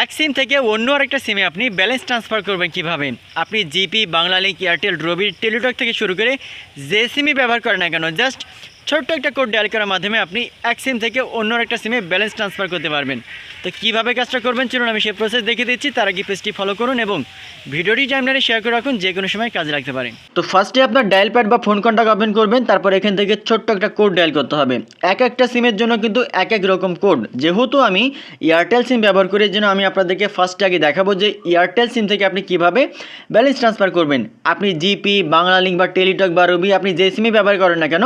এক সিম থেকে অন্য আরেকটা সিমে আপনি ব্যালেন্স ট্রান্সফার করবেন কীভাবে? আপনি জিপি বাংলালিঙ্ক এয়ারটেল, রবি, টেলিটক থেকে শুরু করে যে সিমই ব্যবহার করেন না কেন, জাস্ট ছোট্ট একটা কোড ডায়াল করার মাধ্যমে আপনি এক সিম থেকে অন্য একটা সিমে ব্যালেন্স ট্রান্সফার করতে পারবেন। তো কীভাবে কাজটা করবেন? চলুন আমি সেই প্রসেস দেখিয়ে দিচ্ছি। তার আগে পেজটি ফলো করুন এবং ভিডিওটি টাইমলাইনে শেয়ার করে রাখুন, যে কোনো সময় কাজে লাগতে পারেন তো ফার্স্টে আপনার ডায়াল প্যাড বা ফোন কন্ট্যাক্ট ওপেন করবেন, তারপর এখান থেকে ছোট্ট একটা কোড ডায়াল করতে হবে। এক একটা সিমের জন্য কিন্তু এক এক রকম কোড যেহেতু আমি এয়ারটেল সিম ব্যবহার করি জন্য আমি আপনাদেরকে ফার্স্টে আগে দেখাবো যে এয়ারটেল সিম থেকে আপনি কীভাবে ব্যালেন্স ট্রান্সফার করবেন। আপনি জিপি বাংলা লিঙ্ক বা টেলিটক বা রবি আপনি যে সিমে ব্যবহার করেন না কেন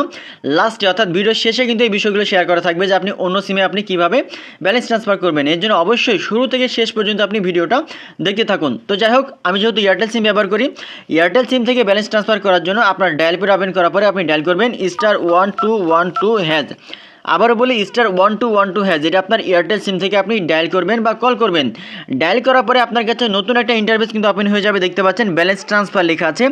লাস্টে অর্থাৎ ভিডিওর শেষে কিন্তু এই বিষয়গুলো শেয়ার করা থাকবে যে আপনি অন্য সিমে আপনি কীভাবে ব্যালেন্স ট্রান্সফার করবেন। এর জন্য অবশ্যই শুরু থেকে শেষ পর্যন্ত আপনি ভিডিওটা দেখতে থাকুন। তো যাই হোক, আমি যেহেতু এয়ারটেল সিম ব্যবহার করি এয়ারটেল সিম থেকে ব্যালেন্স ট্রান্সফার করার জন্য আপনার ডায়াল পেড ওপেন করার পরে আপনি ডায়াল করবেন star one two one two hash আবারও বলি star one two one two হ্যাঁ যেটা আপনার এয়ারটেল সিম থেকে আপনি ডায়াল করবেন বা কল করবেন। ডায়াল করার পরে আপনার কাছে নতুন একটা ইন্টারভেস কিন্তু ওপেন হয়ে যাবে, দেখতে পাচ্ছেন ব্যালেন্স ট্রান্সফার লেখা আছে।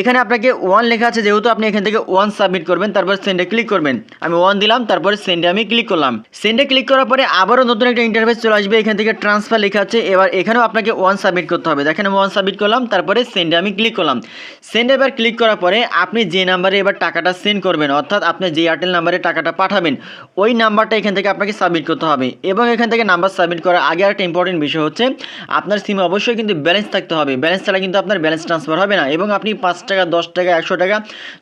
এখানে আপনাকে ওয়ান লেখা আছে, যেহেতু আপনি এখান থেকে ওয়ান সাবমিট করবেন, তারপর সেন্ডে ক্লিক করবেন। আমি ওয়ান দিলাম, তারপরে সেন্ডে আমি ক্লিক করলাম। সেন্ডে ক্লিক করার পরে আবারও নতুন একটা ইন্টারভেস চলে আসবে, এখান থেকে ট্রান্সফার লেখা আছে। এবার এখানেও আপনাকে ওয়ান সাবমিট করতে হবে। দেখেন, আমি ওয়ান সাবমিট করলাম, তারপরে সেন্ডে আমি ক্লিক করলাম। সেন্ডে এবার ক্লিক করার পরে আপনি যে নাম্বারে এবার টাকাটা সেন্ড করবেন, অর্থাৎ আপনি যে এয়ারটেল নাম্বারে টাকাটা পাঠাবেন ওই নাম্বারটা এখান থেকে আপনাকে সাবমিট করতে হবে এবং এখান থেকে নাম্বার সাবমিট করার আগে একটা ইম্পর্টেন্ট বিষয় হচ্ছে, আপনার সিমে অবশ্যই কিন্তু ব্যালেন্স থাকতে হবে। ব্যালেন্স ছাড়া কিন্তু আপনার ব্যালেন্স ট্রান্সফার হবে না এবং আপনি পাঁচ টাকা, দশ টাকা, একশো টাকা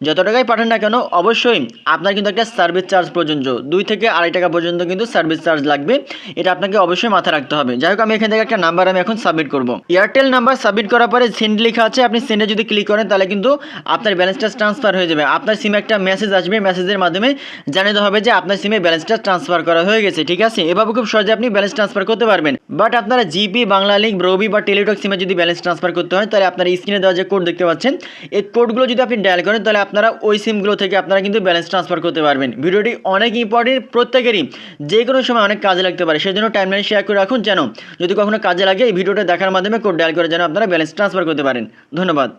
যত টাকাই পাঠান না কেন, অবশ্যই আপনার কিন্তু একটা সার্ভিস চার্জ পর্যন্ত, দুই থেকে আড়াই টাকা পর্যন্ত কিন্তু সার্ভিস চার্জ লাগবে। এটা আপনাকে অবশ্যই মাথায় রাখতে হবে। যাই হোক, আমি এখান থেকে একটা নাম্বার আমি এখন সাবমিট করব। এয়ারটেল নাম্বার সাবমিট করার পরে সেন্ড লেখা আছে, আপনি সেন্ডে যদি ক্লিক করেন তাহলে কিন্তু আপনার ব্যালেন্সটা ট্রান্সফার হয়ে যাবে। আপনার সিমে একটা মেসেজ আসবে মেসেজের মাধ্যমে জানাতে হবে যে আপনার সিমে ব্যালেন্সটা ট্রান্সফার করা হয়ে গেছে, ঠিক আছে? এভাবে খুব সহজে আপনি ব্যালেন্স ট্রান্সফার করতে পারবেন। বাট আপনারা জিপি বাংলা লিঙ্ক রবি বা টেলিটক সিমে যদি ব্যালেন্স ট্রান্সফার করতে হয়, তাহলে আপনার স্ক্রিনে দেওয়া যে কোড দেখতে পাচ্ছেন, এই কোডগুলো যদি আপনি ডায়াল করেন, তাহলে আপনারা ওই সিমগুলো থেকে আপনারা কিন্তু ব্যালেন্স ট্রান্সফার করতে পারবেন। ভিডিওটি অনেক ইম্পর্টেন্ট প্রত্যেকেরই। যে কোনো সময় অনেক কাজে লাগতে পারে। সেই জন্য টাইমলাইন শেয়ার করে রাখুন যেন যদি কখনো কাজে লাগে, এই ভিডিওটা দেখার মাধ্যমে কোড ডায়াল করে যেন আপনারা ব্যালেন্স ট্রান্সফার করতে পারেন। ধন্যবাদ।